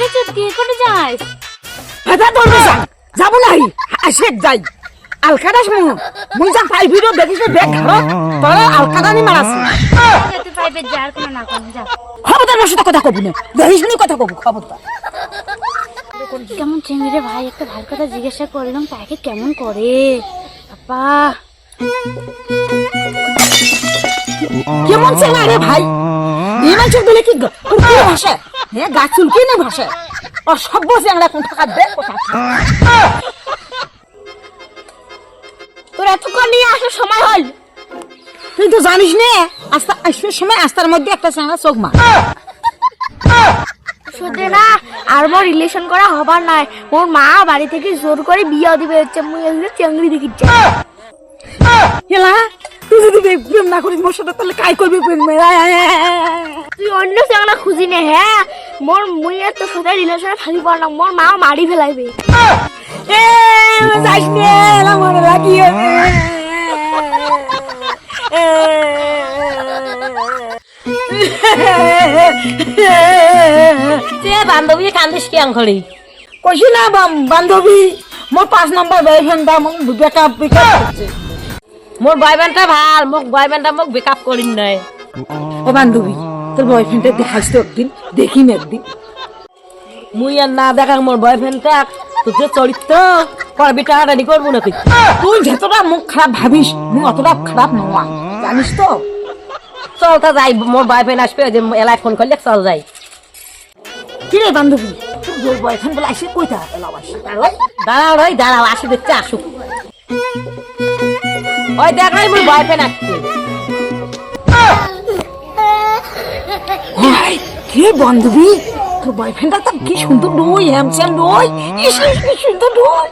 রে চুটকি কোটে যাস? হেতা ধরবে যা যাব নাই আসে যাই। আলকাদাস মু মুই যা পাই ভিডিও দেখিস বেগ ঘর তোরা আলকাদানি মারাস তুই পাইবে যার কোনো না কোন যা। খবরদার আমার সাথে কথা কবি না? দেখিস নি কথা কবু খবরদার কেমন চিংড়ি রে ভাই একটা ভালো কথা জিজ্ঞাসা করলাম তাকে কেমন করে? বাবা কেমন চেনা রে ভাই? ওর কি ভাষা? হ্যাঁ গাছ চুলকি না সব বসে আমরা কোন টাকা দে তোর এতক্ষণ নিয়ে আসার সময় হল। তুই তো জানিস না আস্তা আসবার সময় আস্তার মধ্যে একটা চাঙা চোখ মার। শুধু না আর মোর রিলেশন করা হবার নয় মোর মা বাড়ি থেকে জোর করে বিয়ে দিবে হচ্ছে মুই এগুলো চেংড়ি দেখিচ্ছে। এলা তুই যদি প্রেম না করিস মোর সাথে তাহলে কাই করবি প্রেম? তুই অন্য চেংড়া খুঁজি নে হ্যাঁ? মোর মুই তোর সাথে রিলেশনে থাকি পার না মোর মা মারি ফেলাইবে এ যাইস নে? এলা মনে রাখি তুই বান্ধবী কান্দিস কি আঙ্কড়ি কইছি না বাম- বান্ধবী মোর পাঁচ নম্বর বয়ফ্রেন্ডটা মোক বেকআপ বেকআপ করছে মোর বয়ফ্রেন্ডটা ভালো মোক বয়ফ্রেন্ডটা মোক বেকআপ করিন নাই। ও বান্ধবী তোর বয়ফ্রেন্ডটা দেখাস তো একদিন দেখি না একদিন। মুই আর না দেখা মোর বয়ফ্রেন্ডটা তোর যে চরিত্র করবি টাকাটানি করব নাকি? তুই যতটা মুখ খারাপ ভাবিস, মুখ অতটা খারাপ নয়, জানিস তো? চল তা যাই, মোর বয়ফ্রেন্ড আসবে যে এলাই ফোন করলে চল যাই। কি রে বান্ধবী, তোর বয়ফ্রেন্ড বলে আসে কইতা এলাও আসে? দাঁড়াও রই দাঁড়াও, আসি দেখতে আসুক। ওই দেখ রই মোর বয়ফ্রেন্ড আসছে। কি বান্ধবী? তোর বয়ফ্রেন্ডটা তো কি সুন্দর নই হ্যামস্যাম নই কি সুন্দর নই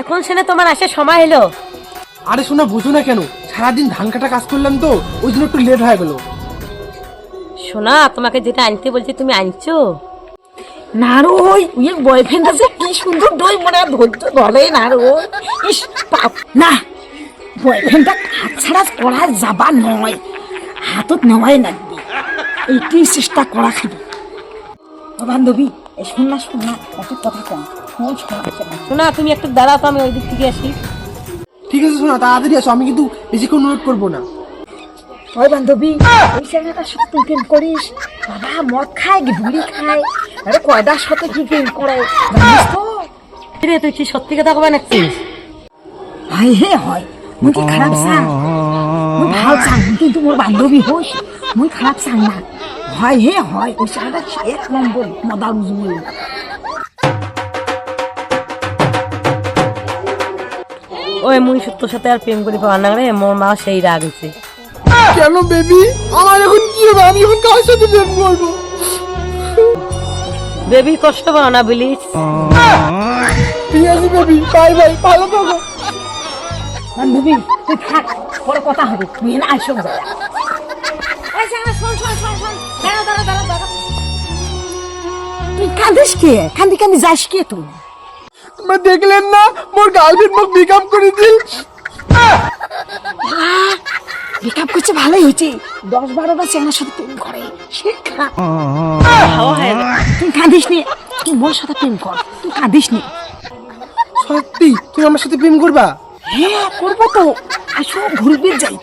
এখন শুনে তোমার আসে সময় হলো। আরে শোনা বুঝো না কেন? সারাদিন ধান কাটা কাজ করলাম তো ওই জন্য একটু লেট হয়ে গেল। শোনা তোমাকে যেটা আনতে বলছি তুমি আনছো? না রই ওই বয়ফ্রেন্ড আছে কি সুন্দর দই মনে হয় ধৈর্য ধরে না রই ইস পাপ না বয়ফ্রেন্ডটা হাত ছাড়া করা যাবা নয়। হাতত নেওয়াই লাগবে এইটাই চেষ্টা করা খাবি। বান্ধবী এই শোন না শোন না কত কথা কম। শোনা তুমি একটু দাঁড়াও তো আমি ওই দিক থেকে আসি। ঠিক আছে শোনা তাড়াতাড়ি আসো আমি কিন্তু বেশিক্ষণ ওয়েট করব না। ওই বান্ধবী ওই ছেলেটা সাথে তুই প্রেম করিস। বাবা মদ খায় বিড়ি খায়? আরে কয়দার সাথে কি প্রেম করে জানিস তো? রে তুই কি সত্যি কথা কবে নাকি হয় হে হয় মুই কি খারাপ চাং? মুই ভালো চাং কিন্তু মোর বান্ধবী হোস মুই খারাপ চাং না। হয় হে হয়। ওই ছেলেটা এক নম্বর মদা উজুই ওই মুই তোর সাথে আর প্রেম করি পাওয়ার না রে মোর মা সেই রাগ হয়েছে কেন বেবি? আমার এখন কি হবে? আমি এখন কার সাথে প্রেম করব? বেবি কষ্ট পাও না বলিস ঠিক আছে বেবি বাই বাই ভালো থাকো। বান্ধবী তুই থাক পরে কথা হবে। তুই না আইসো। কাঁদিস কে? কান্দি কান্দি যাস কে তুই? তোমরা দেখলেন না? মোর গার্লফ্রেন্ড মোক মেকআপ করে দিল। মেকআপ করছে ভালোই হয়েছে। দশ বারোটা চেনার সাথে প্রেম করে। সে তুই কাঁদিস নি। তুই মোর সাথে প্রেম কর। তুই কাঁদিস নি। সত্যি তুমি আমার সাথে প্রেম করবা? হ্যাঁ করব তো। আসো ঘুরবে যাই।